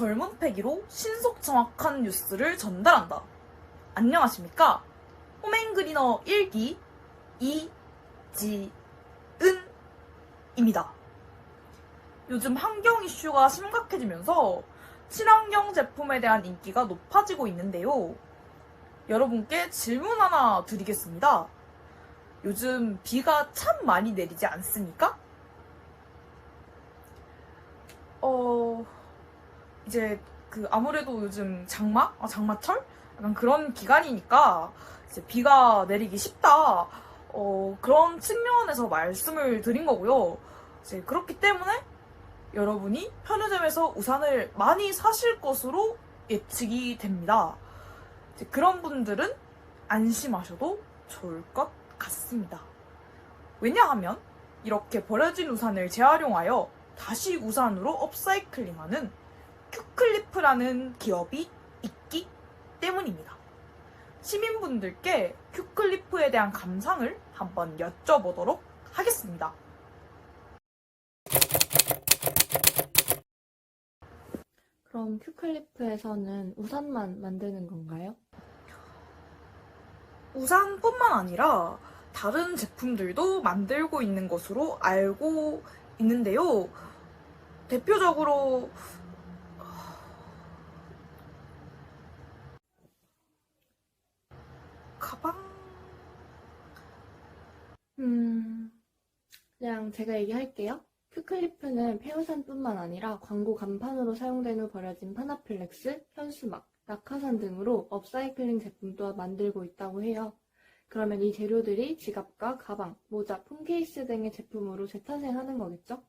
젊은 패기로 신속 정확한 뉴스를 전달한다. 안녕하십니까? 홈앤그리너 1기 이지은입니다. 요즘 환경 이슈가 심각해지면서 친환경 제품에 대한 인기가 높아지고 있는데요. 여러분께 질문 하나 드리겠습니다. 요즘 비가 참 많이 내리지 않습니까? 어, 이제 그 아무래도 요즘 장마? 아, 장마철? 약간 그런 기간이니까 이제 비가 내리기 쉽다. 어, 그런 측면에서 말씀을 드린 거고요. 이제 그렇기 때문에 여러분이 편의점에서 우산을 많이 사실 것으로 예측이 됩니다. 그런 분들은 안심하셔도 좋을 것 같습니다. 왜냐하면 이렇게 버려진 우산을 재활용하여 다시 우산으로 업사이클링하는 큐클리프라는 기업이 있기 때문입니다. 시민분들께 큐클리프에 대한 감상을 한번 여쭤보도록 하겠습니다. 그럼 큐클리프에서는 우산만 만드는 건가요? 우산뿐만 아니라 다른 제품들도 만들고 있는 것으로 알고 있는데요. 대표적으로 가방 음, 그냥 제가 얘기할게요. 큐클리프는 폐우산뿐만 아니라 광고 간판으로 사용된 후 버려진 파나필렉스, 현수막, 낙하산 등으로 업사이클링 제품 또한 만들고 있다고 해요. 그러면 이 재료들이 지갑과 가방, 모자, 폰케이스 등의 제품으로 재탄생하는 거겠죠?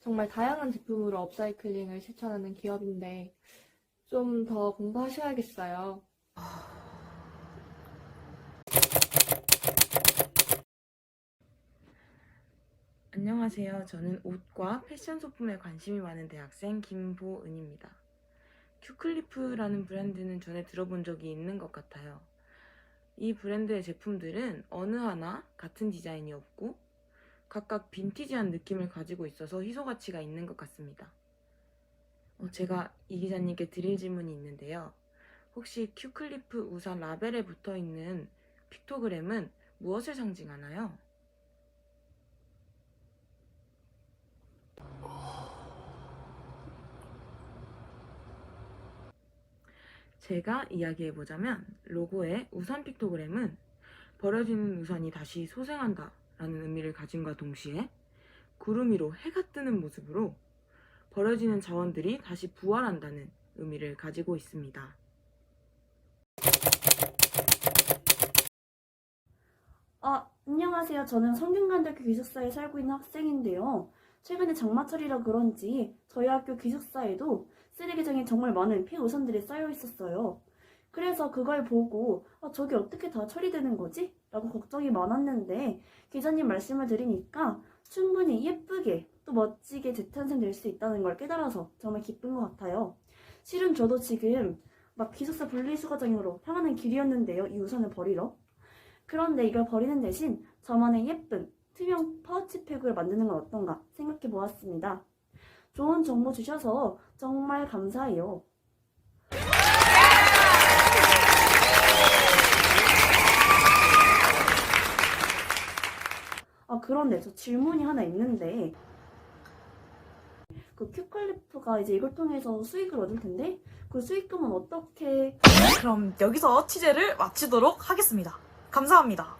정말 다양한 제품으로 업사이클링을 실천하는 기업인데 좀 더 공부하셔야겠어요. 안녕하세요. 저는 옷과 패션 소품에 관심이 많은 대학생 김보은입니다. 큐클리프라는 브랜드는 전에 들어본 적이 있는 것 같아요. 이 브랜드의 제품들은 어느 하나 같은 디자인이 없고 각각 빈티지한 느낌을 가지고 있어서 희소 가치가 있는 것 같습니다. 어, 제가 이 기자님께 드릴 질문이 있는데요. 혹시 큐클리프 우산 라벨에 붙어 있는 픽토그램은 무엇을 상징하나요? 제가 이야기해 보자면 로고의 우산 픽토그램은 버려지는 우산이 다시 소생한다 라는 의미를 가진과 동시에 구름 위로 해가 뜨는 모습으로 버려지는 자원들이 다시 부활한다는 의미를 가지고 있습니다. 아, 안녕하세요. 저는 성균관대학교 기숙사에 살고 있는 학생인데요. 최근에 장마철이라 그런지 저희 학교 기숙사에도 쓰레기장에 정말 많은 폐우산들이 쌓여 있었어요. 그래서 그걸 보고 아, 저게 어떻게 다 처리되는 거지? 라고 걱정이 많았는데 기자님 말씀을 드리니까 충분히 예쁘게 또 멋지게 재탄생될 수 있다는 걸 깨달아서 정말 기쁜 것 같아요. 실은 저도 지금 막 기숙사 분리수거장으로 향하는 길이었는데요. 이 우산을 버리러. 그런데 이걸 버리는 대신 저만의 예쁜 투명 파우치팩을 만드는 건 어떤가 생각해 보았습니다. 좋은 정보 주셔서 정말 감사해요. 아, 그런데 저 질문이 하나 있는데, 그 큐클리프가 이제 이걸 통해서 수익을 얻을 텐데, 그 수익금은 어떻게 그럼 여기서 취재를 마치도록 하겠습니다. 감사합니다.